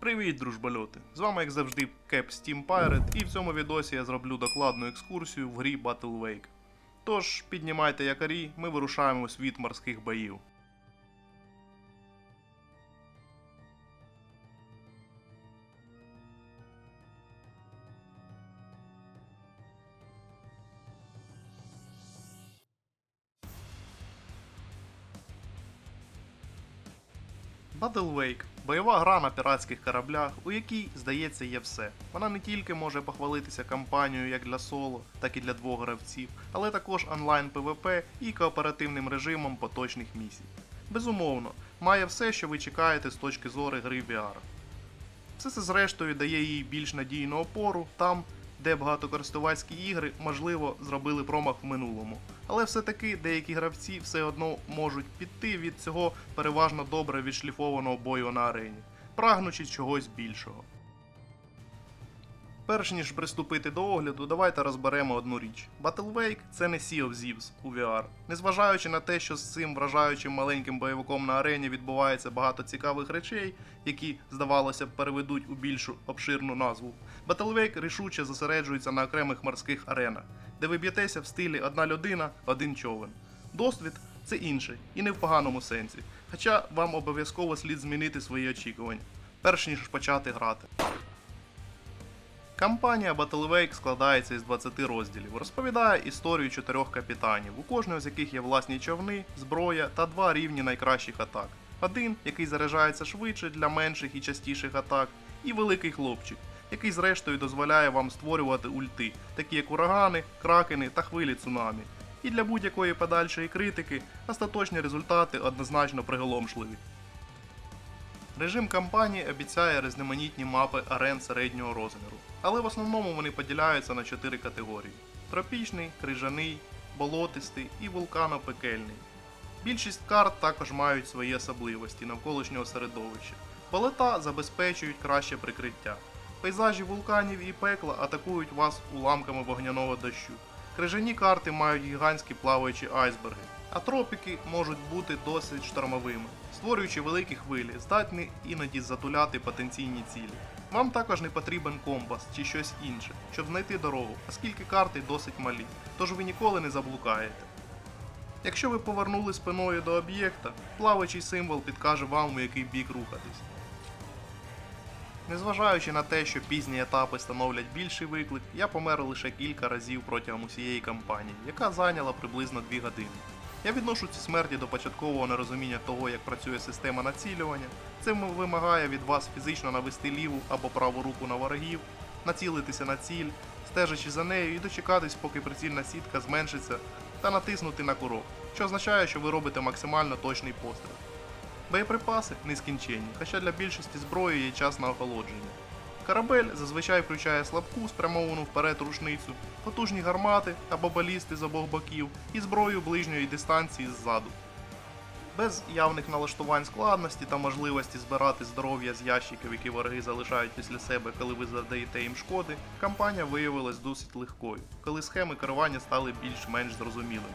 Привіт, дружбольоти! З вами, як завжди, Кеп Steam Pirate, і в цьому відосі я зроблю докладну екскурсію в грі Battle Wake. Тож, піднімайте якорі, ми вирушаємо у світ морських боїв. Battle Wake бойова гра на піратських кораблях, у якій, здається, є все. Вона не тільки може похвалитися кампанією як для соло, так і для двох гравців, але також онлайн PvP і кооперативним режимом поточних місій. Безумовно, має все, що ви чекаєте з точки зору гри VR. Все це зрештою дає їй більш надійну опору там, де багатокористувацькі ігри, можливо, зробили промах в минулому. Але все-таки деякі гравці все одно можуть піти від цього переважно добре відшліфованого бою на арені, прагнучи чогось більшого. Перш ніж приступити до огляду, давайте розберемо одну річ. Battle Wake – це не Sea of Thieves у VR. Незважаючи на те, що з цим вражаючим маленьким бойовиком на арені відбувається багато цікавих речей, які, здавалося б, переведуть у більшу обширну назву. Battle Wake рішуче зосереджується на окремих морських аренах, де ви б'єтеся в стилі одна людина, один човен. Досвід це інший, і не в поганому сенсі. Хоча вам обов'язково слід змінити свої очікування, перш ніж почати грати. Кампанія Battle Wake складається із 20 розділів, розповідає історію чотирьох капітанів, у кожного з яких є власні човни, зброя та два рівні найкращих атак. Один, який заряджається швидше для менших і частіших атак, і великий хлопчик, який зрештою дозволяє вам створювати ульти, такі як урагани, кракени та хвилі цунамі. І для будь-якої подальшої критики остаточні результати однозначно приголомшливі. Режим кампанії обіцяє різноманітні мапи арен середнього розміру, але в основному вони поділяються на чотири категорії: тропічний, крижаний, болотистий і вулканопекельний. Більшість карт також мають свої особливості навколишнього середовища. Болота забезпечують краще прикриття. Пейзажі вулканів і пекла атакують вас уламками вогняного дощу. Крижані карти мають гігантські плаваючі айсберги, а тропіки можуть бути досить штормовими, створюючи великі хвилі, здатні іноді затуляти потенційні цілі. Вам також не потрібен компас чи щось інше, щоб знайти дорогу, оскільки карти досить малі, тож ви ніколи не заблукаєте. Якщо ви повернули спиною до об'єкта, плаваючий символ підкаже вам, у який бік рухатись. Незважаючи на те, що пізні етапи становлять більший виклик, я помер лише кілька разів протягом усієї кампанії, яка зайняла приблизно 2 години. Я відношу ці смерті до початкового нерозуміння того, як працює система націлювання. Це вимагає від вас фізично навести ліву або праву руку на ворогів, націлитися на ціль, стежачи за нею і дочекатись, поки прицільна сітка зменшиться, та натиснути на курок, що означає, що ви робите максимально точний постріл. Боєприпаси нескінченні, хоча для більшості зброї є час на охолодження. Корабель зазвичай включає слабку, спрямовану вперед рушницю, потужні гармати або балісти з обох боків і зброю ближньої дистанції ззаду. Без явних налаштувань складності та можливості збирати здоров'я з ящиків, які вороги залишають після себе, коли ви завдаєте їм шкоди, кампанія виявилась досить легкою, коли схеми керування стали більш-менш зрозумілими.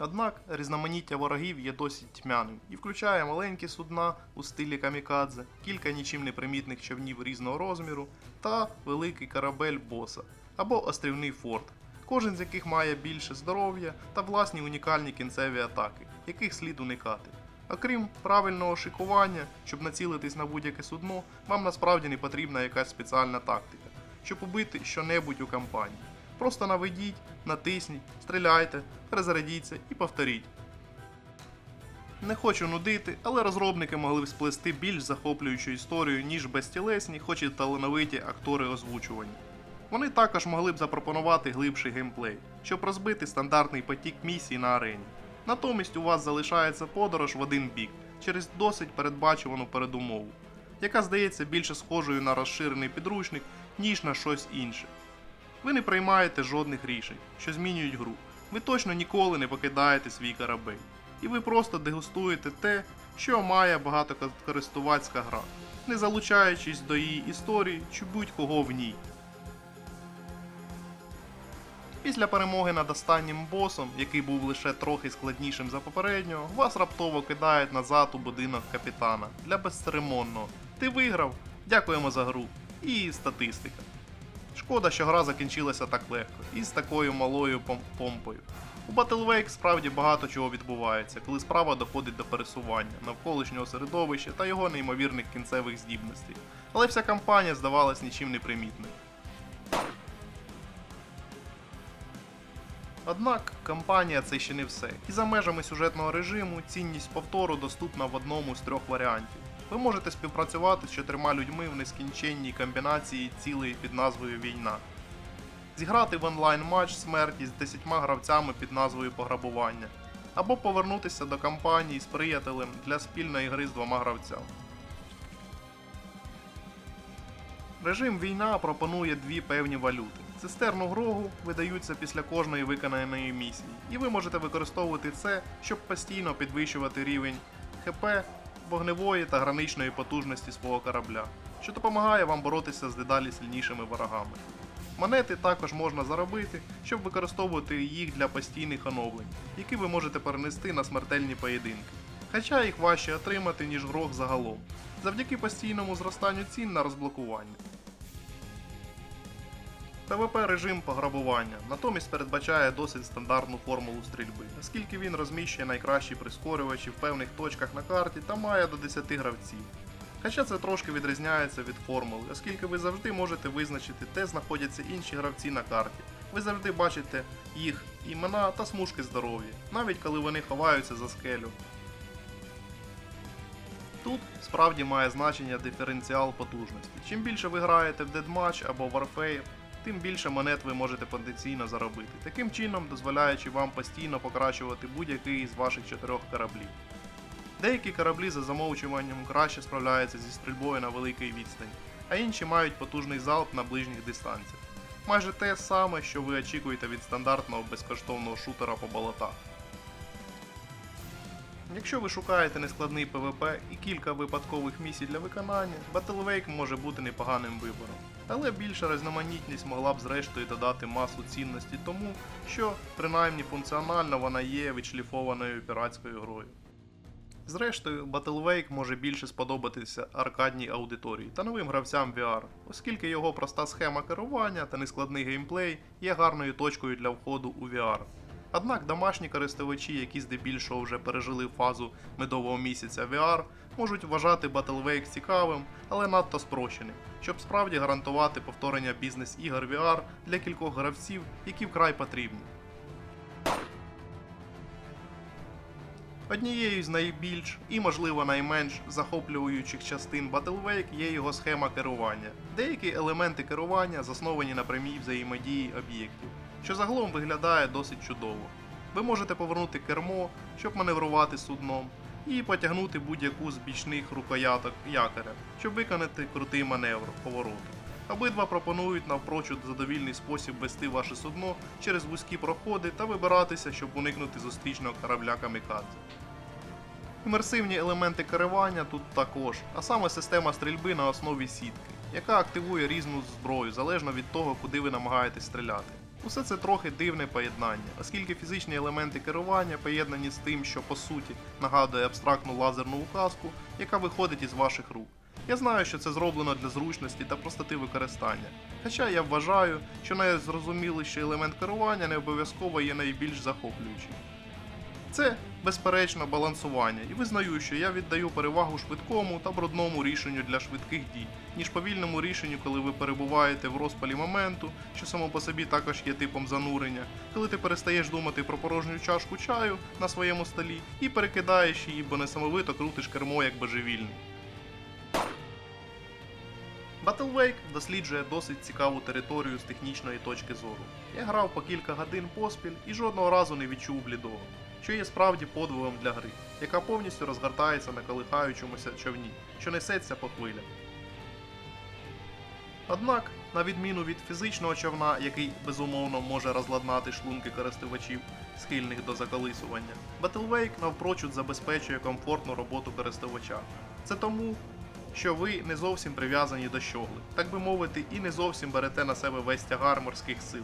Однак різноманіття ворогів є досить тьмяним і включає маленькі судна у стилі камікадзе, кілька нічим не примітних човнів різного розміру та великий корабель боса або острівний форт, кожен з яких має більше здоров'я та власні унікальні кінцеві атаки, яких слід уникати. Окрім правильного шикування, щоб націлитись на будь-яке судно, вам насправді не потрібна якась спеціальна тактика, щоб убити щонебудь у кампанії. Просто наведіть, натисніть, стріляйте, перезарядіться і повторіть. Не хочу нудити, але розробники могли б сплести більш захоплюючу історію, ніж безтілесні, хоч і талановиті актори озвучування. Вони також могли б запропонувати глибший геймплей, щоб розбити стандартний потік місій на арені. Натомість у вас залишається подорож в один бік через досить передбачувану передумову, яка здається більше схожою на розширений підручник, ніж на щось інше. Ви не приймаєте жодних рішень, що змінюють гру. Ви точно ніколи не покидаєте свій корабель. І ви просто дегустуєте те, що має багатокористувацька гра, не залучаючись до її історії чи будь-кого в ній. Після перемоги над останнім босом, який був лише трохи складнішим за попереднього, вас раптово кидають назад у будинок капітана для безцеремонного. Ти виграв, дякуємо за гру. І статистика. Шкода, що гра закінчилася так легко і з такою малою пом- помпою. У Battle Wake справді багато чого відбувається, коли справа доходить до пересування, навколишнього середовища та його неймовірних кінцевих здібностей. Але вся кампанія здавалась нічим не примітною. Однак кампанія це ще не все. І за межами сюжетного режиму цінність повтору доступна в одному з трьох варіантів. Ви можете співпрацювати з чотирма людьми в нескінченній комбінації цілей під назвою Війна. Зіграти в онлайн матч смерті з 10 гравцями під назвою Пограбування, або повернутися до кампанії з приятелем для спільної гри з двома гравцями. Режим війна пропонує дві певні валюти. Цистерну грогу видаються після кожної виконаної місії, і ви можете використовувати це, щоб постійно підвищувати рівень ХП, вогневої та граничної потужності свого корабля, що допомагає вам боротися з дедалі сильнішими ворогами. Монети також можна заробити, щоб використовувати їх для постійних оновлень, які ви можете перенести на смертельні поєдинки. Хоча їх важче отримати, ніж грох загалом, завдяки постійному зростанню цін на розблокування. ПВП режим пограбування натомість передбачає досить стандартну формулу стрільби, оскільки він розміщує найкращі прискорювачі в певних точках на карті та має до 10 гравців. Хоча це трошки відрізняється від формули, оскільки ви завжди можете визначити, де знаходяться інші гравці на карті. Ви завжди бачите їх імена та смужки здоров'я, навіть коли вони ховаються за скелю. Тут справді має значення диференціал потужності. Чим більше ви граєте в Deadmatch або Warfare, тим більше монет ви можете потенційно заробити, таким чином дозволяючи вам постійно покращувати будь-який із ваших чотирьох кораблів. Деякі кораблі за замовчуванням краще справляються зі стрільбою на великій відстані, а інші мають потужний залп на ближніх дистанціях. Майже те саме, що ви очікуєте від стандартного безкоштовного шутера по болотах. Якщо ви шукаєте нескладний ПВП і кілька випадкових місій для виконання, Battle Wake може бути непоганим вибором. Але більша різноманітність могла б зрештою додати масу цінності тому, що принаймні функціонально вона є відшліфованою піратською грою. Зрештою, Battle Wake може більше сподобатися аркадній аудиторії та новим гравцям VR, оскільки його проста схема керування та нескладний геймплей є гарною точкою для входу у VR. Однак домашні користувачі, які здебільшого вже пережили фазу медового місяця VR, можуть вважати Battle Wake цікавим, але надто спрощеним, щоб справді гарантувати повторення бізнес-ігор VR для кількох гравців, які вкрай потрібні. Однією з найбільш і, можливо, найменш захоплюючих частин Battle Wake є його схема керування. Деякі елементи керування засновані на прямій взаємодії об'єктів, що загалом виглядає досить чудово. Ви можете повернути кермо, щоб маневрувати судном, і потягнути будь-яку з бічних рукояток якоря, щоб виконати крутий маневр повороту. Обидва пропонують навпрочуд задовільний спосіб вести ваше судно через вузькі проходи та вибиратися, щоб уникнути зустрічного корабля камікадзе. Імерсивні елементи керування тут також, а саме система стрільби на основі сітки, яка активує різну зброю залежно від того, куди ви намагаєтесь стріляти. Усе це трохи дивне поєднання, оскільки фізичні елементи керування поєднані з тим, що по суті нагадує абстрактну лазерну указку, яка виходить із ваших рук. Я знаю, що це зроблено для зручності та простоти використання. Хоча я вважаю, що найзрозуміліший елемент керування не обов'язково є найбільш захоплюючим. Це, безперечно, балансування, і визнаю, що я віддаю перевагу швидкому та брудному рішенню для швидких дій, ніж повільному рішенню, коли ви перебуваєте в розпалі моменту, що само по собі також є типом занурення, коли ти перестаєш думати про порожню чашку чаю на своєму столі і перекидаєш її, бо несамовито крутиш кермо як божевільний. Battle Wake досліджує досить цікаву територію з технічної точки зору. Я грав по кілька годин поспіль і жодного разу не відчув блідого, що є справді подвигом для гри, яка повністю розгортається на колихаючомуся човні, що несеться по хвилях. Однак, на відміну від фізичного човна, який безумовно може розладнати шлунки користувачів, схильних до заколисування, Battle Wake навпрочуд забезпечує комфортну роботу користувача. Це тому, що ви не зовсім прив'язані до щогли, так би мовити, і не зовсім берете на себе весь тягар морських сил.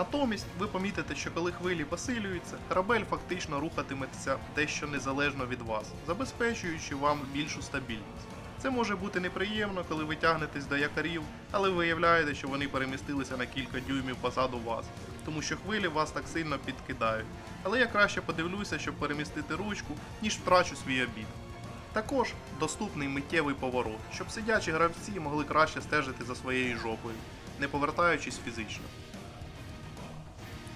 Натомість ви помітите, що коли хвилі посилюються, корабель фактично рухатиметься дещо незалежно від вас, забезпечуючи вам більшу стабільність. Це може бути неприємно, коли ви тягнетесь до якорів, але виявляєте, що вони перемістилися на кілька дюймів позаду вас, тому що хвилі вас так сильно підкидають. Але я краще подивлюся, щоб перемістити ручку, ніж втрачу свій обід. Також доступний миттєвий поворот, щоб сидячі гравці могли краще стежити за своєю жопою, не повертаючись фізично.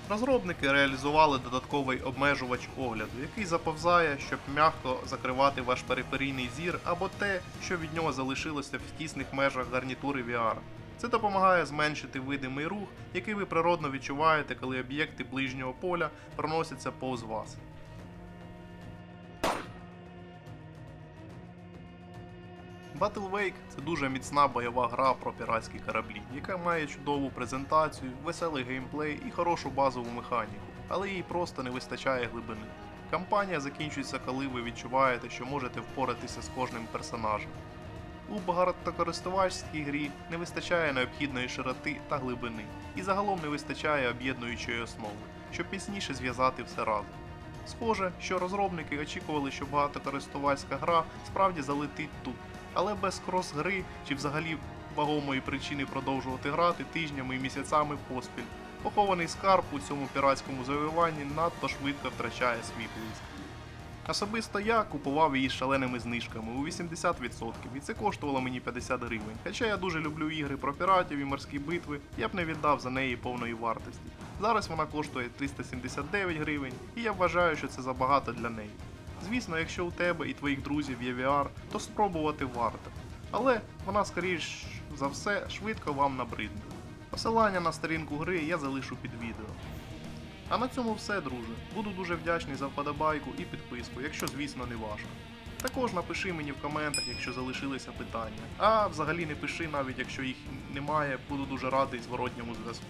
Розробники реалізували додатковий обмежувач огляду, який заповзає, щоб м'яко закривати ваш периферійний зір або те, що від нього залишилося в тісних межах гарнітури VR. Це допомагає зменшити видимий рух, який ви природно відчуваєте, коли об'єкти ближнього поля проносяться повз вас. Battle Wake це дуже міцна бойова гра про піратські кораблі, яка має чудову презентацію, веселий геймплей і хорошу базову механіку, але їй просто не вистачає глибини. Кампанія закінчується, коли ви відчуваєте, що можете впоратися з кожним персонажем. У багатокористувачській грі не вистачає необхідної широти та глибини, і загалом не вистачає об'єднуючої основи, щоб міцніше зв'язати все разом. Схоже, що розробники очікували, що багатокористувацька гра справді залетить тут, але без крос-гри чи взагалі вагомої причини продовжувати грати тижнями і місяцями поспіль. Похований скарб у цьому піратському завиванні надто швидко втрачає свій блиск. Особисто я купував її шаленими знижками у 80%, і це коштувало мені 50 гривень. Хоча я дуже люблю ігри про піратів і морські битви, я б не віддав за неї повної вартості. Зараз вона коштує 379 гривень, і я вважаю, що це забагато для неї. Звісно, якщо у тебе і твоїх друзів є VR, то спробувати варто. Але вона, скоріш за все, швидко вам набридне. Посилання на сторінку гри я залишу під відео. А на цьому все, друже. Буду дуже вдячний за вподобайку і підписку, якщо, звісно, не важко. Також напиши мені в коментах, якщо залишилися питання. А взагалі не пиши, навіть якщо їх немає, буду дуже радий зворотньому зв'язку.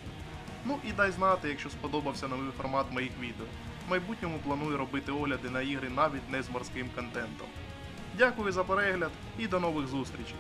Ну і дай знати, якщо сподобався новий формат моїх відео. В майбутньому планую робити огляди на ігри навіть не з морським контентом. Дякую за перегляд і до нових зустрічей!